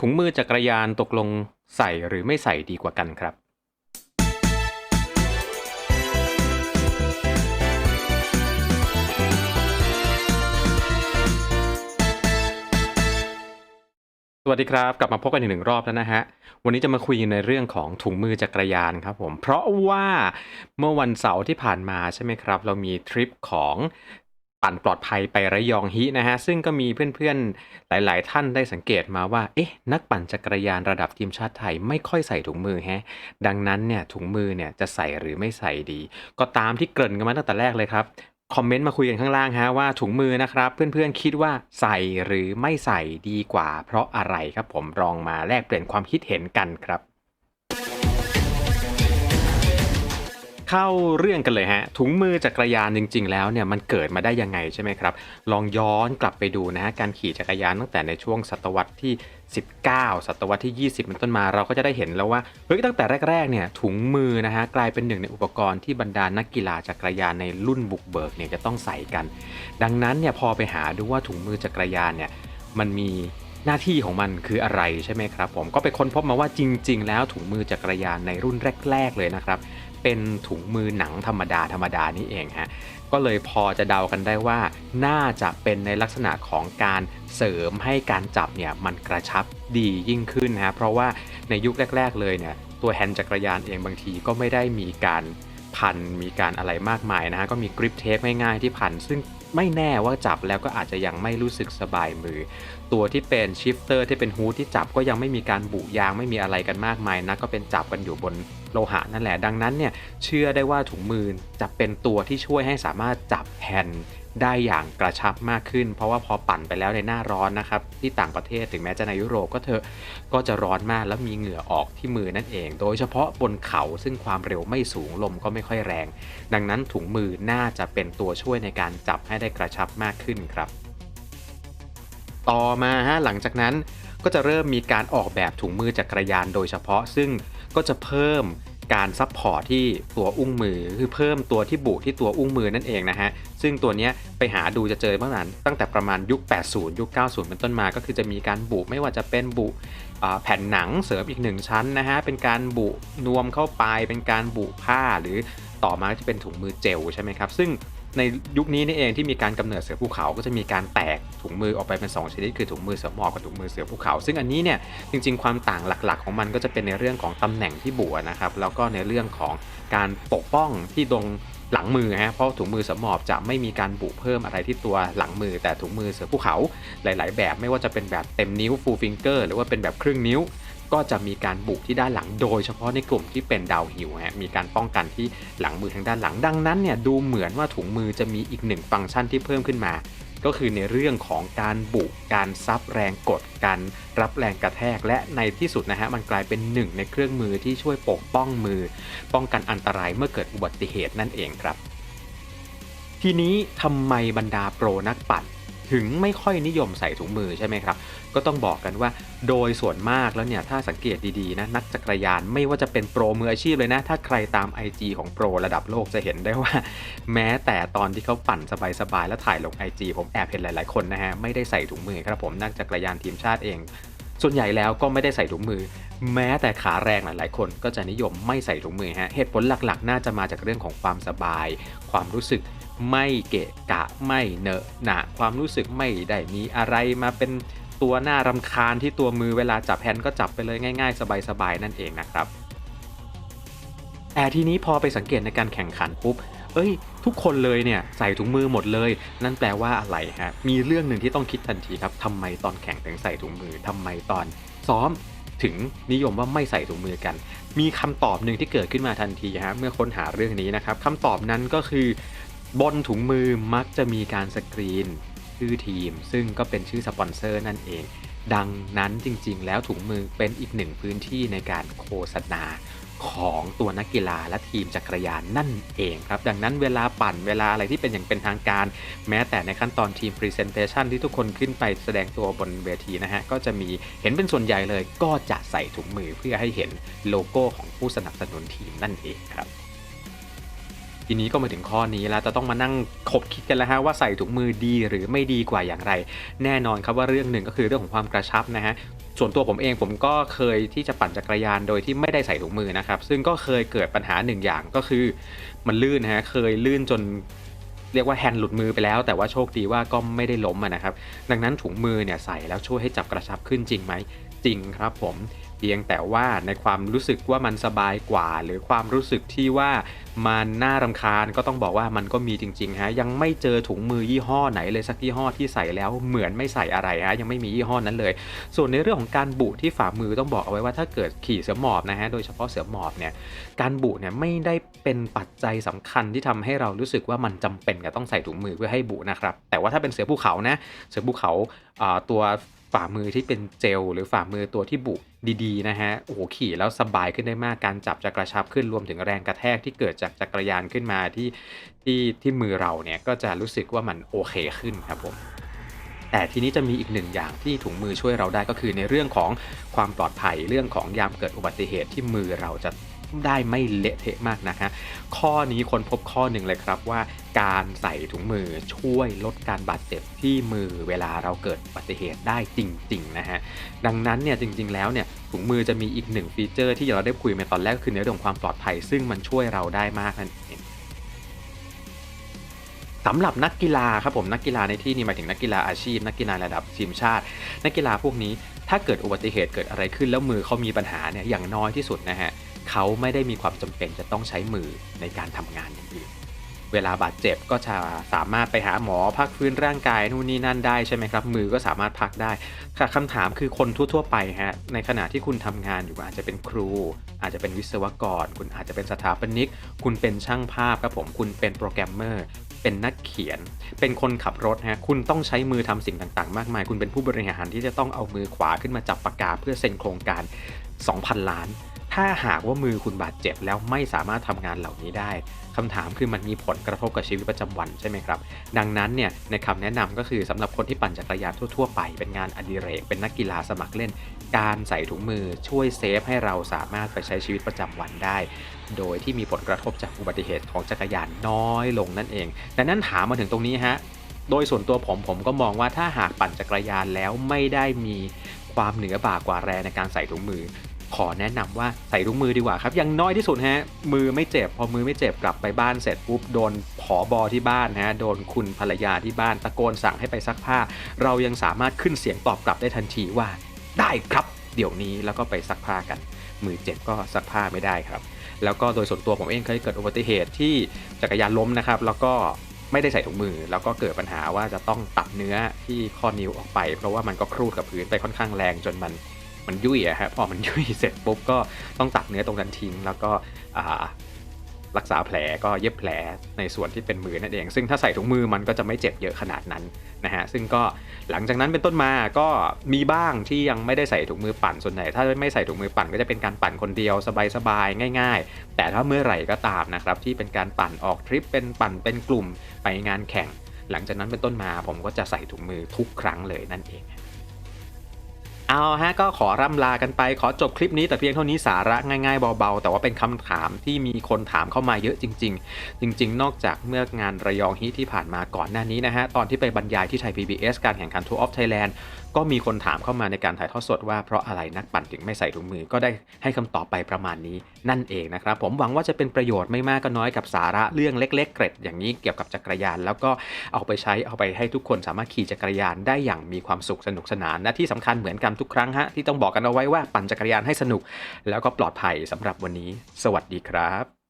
ถุงมือจักรยานตกลงใส่หรือไม่ใส่ดีกว่ากันครับ สวัสดีครับ กลับมาพบกันอีกหนึ่งรอบแล้วนะฮะ วันนี้จะมาคุยในเรื่องของถุงมือจักรยานครับผม เพราะว่าเมื่อวันเสาร์ที่ผ่านมาใช่ไหมครับ เรามีทริปของ ปั่นปลอดภัยไประยองฮินะฮะซึ่งก็มีเพื่อนๆหลาย ๆ ท่านได้สังเกตมาว่าเอ๊ะนักปั่นจักรยานระดับทีมชาติไทยไม่ค่อยใส่ถุงมือแฮะดังนั้นเนี่ยถุงมือเนี่ยจะใส่หรือไม่ใส่ดี ก็ตามที่เกริ่นกันมาตั้งแต่แรกเลยครับคอมเมนต์มาคุยกันข้างล่างฮะว่าถุงมือนะครับ เพื่อนๆคิดว่าใส่หรือไม่ใส่ดีกว่า เพราะอะไรครับผมลองมาแลกเปลี่ยนความคิดเห็นกันครับ เข้าเรื่องกันเลยฮะ ถุงมือจักรยานจริง ๆ แล้วเนี่ยมันเกิดมาได้ยังไงใช่ไหมครับ ลองย้อนกลับไปดูนะฮะการขี่จักรยานตั้งแต่ในช่วงศตวรรษที่ 19 ศตวรรษที่ 20 เป็นต้นมาเราก็จะได้เห็นแล้วว่าเฮ้ยตั้งแต่แรกๆเนี่ยถุงมือนะฮะกลายเป็นหนึ่งในอุปกรณ์ที่บรรดานักกีฬาจักรยานในรุ่นบุกเบิกเนี่ยจะต้องใส่กัน ดังนั้นเนี่ยพอไปหาดูว่าถุงมือจักรยานเนี่ยมันมีหน้าที่ของมันคืออะไรใช่ไหมครับ ผมก็ไปค้นพบมาว่าจริง ๆ แล้วถุงมือจักรยานในรุ่นแรก ๆ เลยนะครับ เป็นถุงมือหนังธรรมดาธรรมดานี่เองฮะก็เลยพอจะเดากันได้ว่า น่าจะเป็นในลักษณะของการเสริมให้การจับเนี่ยมันกระชับดียิ่งขึ้นนะฮะเพราะว่าในยุคแรก ๆ เลยเนี่ยตัวแฮนด์จักรยานเองบางทีก็ไม่ได้มีการพันมีการอะไรมากมายนะฮะก็มีกริปเทปง่ายๆที่พันซึ่ง ไม่แน่ว่าจับแล้วก็อาจจะยังไม่รู้สึกสบายมือ ตัวที่เป็นชิฟเตอร์ที่เป็นฮูดที่จับก็ยังไม่มีการบุยางไม่มีอะไรกันมากมายนะก็เป็นจับกันอยู่บนโลหะนั่นแหละดังนั้นเนี่ยเชื่อได้ว่าถุงมือจะเป็นตัวที่ช่วยให้สามารถจับแฮน ได้อย่างกระชับมากขึ้น เพราะว่าพอปั่นไปแล้วในหน้าร้อนนะครับ ที่ต่างประเทศถึงแม้จะในยุโรปก็เถอะก็จะร้อนมากแล้วมีเหงื่อออกที่มือนั่นเอง โดยเฉพาะบนเขาซึ่งความเร็วไม่สูงลมก็ไม่ค่อยแรง ดังนั้นถุงมือน่าจะเป็นตัวช่วยในการจับให้ได้กระชับมากขึ้นครับ ต่อมาฮะหลังจากนั้นก็จะเริ่มมีการออกแบบถุงมือจักรยานโดยเฉพาะซึ่งก็จะเพิ่ม การซับพอร์ตที่ตัวอุ้งมือคือเพิ่มตัวที่บุที่ตัวอุ้งมือนั่นเองนะฮะ ซึ่งตัวนี้ไปหาดูจะเจอเมื่อนั้นตั้งแต่ประมาณยุค 80 ยุค 90 เป็นต้นมา ก็คือจะมีการบุไม่ว่าจะเป็นบุแผ่นหนังเสริมอีกหนึ่งชั้นนะฮะ เป็นการบุนวมเข้าไป เป็นการบุผ้าหรือต่อมาจะเป็นถุงมือเจลใช่ไหมครับ ซึ่ง ในยุคนี้นี่เองที่มีการกำเนิดเสือภูเขาก็จะมีการแตกถุงมือออกไปเป็น 2 ชนิด คือถุงมือเสือหมอบกับถุงมือเสือภูเขา ซึ่งอันนี้เนี่ยจริง ๆ ความต่างหลักๆ ของมันก็จะเป็นในเรื่องของตำแหน่งที่บัวนะครับแล้วก็ในเรื่องของการปกป้องที่ตรงหลังมือฮะเพราะถุงมือเสือหมอบจะไม่มีการบุเพิ่มอะไรที่ตัวหลังมือ แต่ถุงมือเสือภูเขาหลาย ๆ แบบไม่ว่าจะเป็นแบบเต็มนิ้ว full finger หรือว่าเป็นแบบครึ่งนิ้ว ก็จะมีการบุกที่ด้านหลังโดยเฉพาะในกลุ่มที่เป็นดาวหิวฮะมีการป้องกันที่หลังมือทางด้านหลังดังนั้นเนี่ยดูเหมือนว่าถุงมือจะมีอีกหนึ่งฟังก์ชันที่เพิ่มขึ้นมา ก็คือในเรื่องของการบุกการซับแรงกดการรับแรงกระแทกและในที่สุดนะฮะมันกลายเป็นหนึ่งในเครื่องมือที่ช่วยปกป้องมือ ป้องกันอันตรายเมื่อเกิดอุบัติเหตุนั่นเองครับ ทีนี้ทำไมบรรดาโปรนักปั่น ถึงไม่ค่อยนิยมใส่ถุงมือใช่ไหมครับ ก็ต้องบอกกันว่าโดยส่วนมากแล้วเนี่ยถ้าสังเกตดีๆนะนักจักรยานไม่ว่าจะเป็นโปรมืออาชีพเลยนะ ถ้าใครตาม IG ของโปรระดับโลกจะเห็นได้ว่า แม้แต่ตอนที่เขาปั่นสบายๆแล้วถ่ายลง IG ผมแอบเห็นหลายๆคนนะฮะไม่ได้ใส่ถุงมือครับผมนักจักรยานทีมชาติเอง ส่วนใหญ่แล้วก็ไม่ได้ใส่ถุงมือ แม้แต่ขาแรงหลายๆ คนก็จะนิยมไม่ใส่ถุงมือฮะเหตุผลหลักๆ น่าจะมาจากเรื่องของความสบาย ความรู้สึก ไม่เกะกะไม่เนอะหนะความรู้สึกไม่ได้มีอะไรมาเป็นตัวหน้ารำคาญที่ตัวมือเวลาจับแฮนด์ก็จับไปเลยง่าย ๆ สบายๆนั่นเองนะครับแต่ทีนี้พอไปสังเกตในการแข่งขันปุ๊บเอ้ย ทุกคนเลยเนี่ยใส่ถุงมือหมดเลย นั่นแปลว่าอะไรฮะมีเรื่องหนึ่งที่ต้องคิดทันทีครับทำไมตอนแข่งถึงใส่ถุงมือทำไมตอนซ้อมถึงนิยมว่าไม่ใส่ถุงมือกัน มีคำตอบหนึ่งที่เกิดขึ้นมาทันทีฮะเมื่อค้นหาเรื่องนี้นะครับคำตอบนั้นก็คือ บนถุงมือมักจะมีการสกรีนชื่อทีม ซึ่งก็เป็นชื่อสปอนเซอร์นั่นเอง ดังนั้นจริงๆ แล้วถุงมือเป็นอีกหนึ่งพื้นที่ในการโฆษณาของตัวนักกีฬาและทีมจักรยานนั่นเองครับ ดังนั้นเวลาปั่นเวลาอะไรที่เป็นอย่างเป็นทางการ แม้แต่ในขั้นตอนทีม Presentation ที่ทุกคนขึ้นไปแสดงตัวบนเวทีนะฮะ ก็จะมีเห็นเป็นส่วนใหญ่เลย ก็จะใส่ถุงมือเพื่อให้เห็นโลโก้ของผู้สนับสนุนทีมนั่นเองครับ ทีนี้ก็มาถึงข้อนี้แล้วจะต้องมานั่งคบคิดกันแล้วฮะว่าใส่ถุงมือดีหรือไม่ดีกว่าอย่างไร แน่นอนครับว่าเรื่องหนึ่งก็คือเรื่องของความกระชับนะฮะส่วนตัวผมเองผมก็เคยที่จะปั่นจักรยานโดยที่ไม่ได้ใส่ถุงมือนะครับ ซึ่งก็เคยเกิดปัญหาหนึ่งอย่างก็คือมันลื่นนะฮะเคยลื่นจนเรียกว่าแฮนด์หลุดมือไปแล้ว แต่ว่าโชคดีว่าก็ไม่ได้ล้มนะครับ ดังนั้นถุงมือเนี่ยใส่แล้วช่วยให้จับกระชับขึ้นจริงไหมจริงครับผมเพียงแต่ว่าในความรู้สึกว่ามันสบายกว่า หรือความรู้สึกที่ว่า มันน่ารำคาญก็ต้องบอกว่ามันก็มีจริงๆฮะยังไม่เจอถุงมือยี่ห้อไหนเลยสักยี่ห้อที่ใส่แล้วเหมือนไม่ใส่อะไรฮะยังไม่มียี่ห้อนั้นเลย ส่วนในเรื่องของการบุที่ฝ่ามือต้องบอกเอาไว้ว่าถ้าเกิดขี่เสือหมอบนะฮะโดยเฉพาะเสือหมอบเนี่ยการบุเนี่ยไม่ได้เป็นปัจจัยสำคัญที่ทำให้เรารู้สึกว่ามันจำเป็นกับต้องใส่ถุงมือเพื่อให้บุนะครับแต่ว่าถ้าเป็นเสือภูเขานะเสือภูเขาอ่าตัวฝ่ามือที่เป็นเจลหรือฝ่ามือตัวที่บุดีๆนะฮะโอ้โหขี่แล้วสบายขึ้นได้มากการจับจะกระชับขึ้นรวมถึงแรงกระแทกที่เกิดจากจักรยานขึ้นมาที่ที่ที่มือเราเนี่ยก็จะรู้สึกว่ามันโอเคขึ้นครับผมแต่ทีนี้จะมีอีกหนึ่งอย่างที่ถุงมือช่วยเราได้ก็คือในเรื่องของความปลอดภัยเรื่องของยามเกิดอุบัติเหตุที่มือเราจะ ได้ไม่เละเทะมากนะฮะข้อนี้คนพบข้อหนึ่งเลยครับว่า การใส่ถุงมือช่วยลดการบาดเจ็บที่มือเวลาเราเกิดอุบัติเหตุได้จริงๆนะฮะดังนั้นเนี่ยจริง ๆ แล้วเนี่ยถุงมือจะมีอีกหนึ่งฟีเจอร์ที่เราได้คุยมาตอนแรกคือในเรื่องของความปลอดภัย ซึ่งมันช่วยเราได้มากนั่นเองสำหรับนักกีฬาครับผมนักกีฬาในที่นี้หมายถึงนักกีฬาอาชีพ นักกีฬาระดับทีมชาติ นักกีฬาพวกนี้ถ้าเกิดอุบัติเหตุเกิดอะไรขึ้นแล้วมือเขามีปัญหาเนี่ยอย่างน้อยที่สุดนะฮะ เขาไม่ได้มีความจำเป็นจะต้องใช้มือในการทำงานอย่างอื่นเวลาบาดเจ็บก็จะสามารถไปหาหมอพักฟื้นร่างกายนู่นนี่นั่นได้ใช่ไหมครับ มือก็สามารถพักได้ค่ะคำถามคือคนทั่ว ๆ ไปฮะในขณะที่คุณทำงานอยู่อาจจะเป็นครู อาจจะเป็นวิศวกร คุณอาจจะเป็นสถาปนิก คุณเป็นช่างภาพครับผมคุณเป็นโปรแกรมเมอร์เป็นนักเขียน เป็นคนขับรถฮะคุณต้องใช้มือทำสิ่งต่างๆ มากมาย คุณเป็นผู้บริหารที่จะต้องเอามือขวาขึ้นมาจับปากกาเพื่อเซ็นโครงการ 2,000 ล้าน ถ้าหากว่ามือคุณบาดเจ็บแล้วไม่สามารถทำงานเหล่านี้ได้คำถามคือมันมีผลกระทบกับชีวิตประจำวันใช่ไหมครับ ดังนั้นเนี่ยในคำแนะนำก็คือสำหรับคนที่ปั่นจักรยานทั่ว ๆ ไป เป็นงานอดิเรก เป็นนักกีฬาสมัครเล่น การใส่ถุงมือช่วยเซฟให้เราสามารถไปใช้ชีวิตประจำวันได้ โดยที่มีผลกระทบจากอุบัติเหตุของจักรยานน้อยลงนั่นเอง ดังนั้นถามมาถึงตรงนี้ฮะโดยส่วนตัวผมผมก็มองว่าถ้าหากปั่นจักรยานแล้วไม่ได้มีความเหนือบ่ากว่าแรงในการใส่ถุงมือ ขอแนะนำว่าใส่ถุงมือดีกว่าครับอย่างน้อยที่สุดฮะมือไม่เจ็บ พอมือไม่เจ็บกลับไปบ้านเสร็จปุ๊บโดนผอบอที่บ้านนะฮะโดนคุณภรรยาที่บ้านตะโกนสั่งให้ไปซักผ้า เรายังสามารถขึ้นเสียงตอบกลับได้ทันทีว่า ได้ครับ เดี๋ยวนี้แล้วก็ไปซักผ้ากัน มือเจ็บก็ซักผ้าไม่ได้ครับ แล้วก็โดยส่วนตัวผมเองเคยเกิดอุบัติเหตุที่จักรยานล้มนะครับ แล้วก็ไม่ได้ใส่ถุงมือ แล้วก็เกิดปัญหาว่าจะต้องตัดเนื้อที่ข้อนิ้วออกไป เพราะว่ามันก็ครูดกับพื้นไปค่อนข้างแรงจนมัน มันยุ่ยอะฮะพอมันยุ่ยเสร็จปุ๊บก็ต้องตัดเนื้อตรงนั้นทิ้ง แล้วก็รักษาแผลก็เย็บแผลในส่วนที่เป็นมือนั่นเอง ซึ่งถ้าใส่ถุงมือมันก็จะไม่เจ็บเยอะขนาดนั้นนะฮะซึ่งก็หลังจากนั้นเป็นต้นมาก็มีบ้างที่ยังไม่ได้ใส่ถุงมือปั่นส่วนใหญ่ถ้าไม่ใส่ถุงมือปั่นก็จะเป็นการปั่นคนเดียวสบายๆง่าย ๆ แต่ถ้าเมื่อไหร่ก็ตามนะครับที่เป็นการปั่นออกทริปเป็นปั่นเป็นกลุ่มไปงานแข่ง หลังจากนั้นเป็นต้นมาผมก็จะใส่ถุงมือทุกครั้งเลยนั่นเอง เอาฮะก็ขอร่ำลากันไปขอจบคลิปนี้แต่เพียงเท่านี้สาระง่ายๆเบาๆ แต่ว่าเป็นคำถามที่มีคนถามเข้ามาเยอะจริง ๆ จริง ๆ นอกจากเมื่องานระยองฮีทที่ผ่านมาก่อนหน้านี้นะฮะตอนที่ไปบรรยายที่ไทย PBS การแข่งขันทัวร์ออฟไทยแลนด์ ก็มีคนถามเข้ามาในการถ่ายทอดสดว่าเพราะอะไรนักปั่นถึงไม่ใส่ถุงมือก็ได้ให้คำตอบไปประมาณนี้นั่นเองนะครับผมหวังว่าจะเป็นประโยชน์ไม่มากก็น้อยกับสาระเรื่องเล็ก ๆ เกร็ดอย่างนี้เกี่ยวกับจักรยาน แล้วก็เอาไปใช้เอาไปให้ทุกคนสามารถขี่จักรยานได้อย่างมีความสุขสนุกสนานและที่สำคัญเหมือนกันทุกครั้งฮะที่ต้องบอกกันเอาไว้ว่าปั่นจักรยานให้สนุก แล้วก็ปลอดภัยสำหรับวันนี้ สวัสดีครับ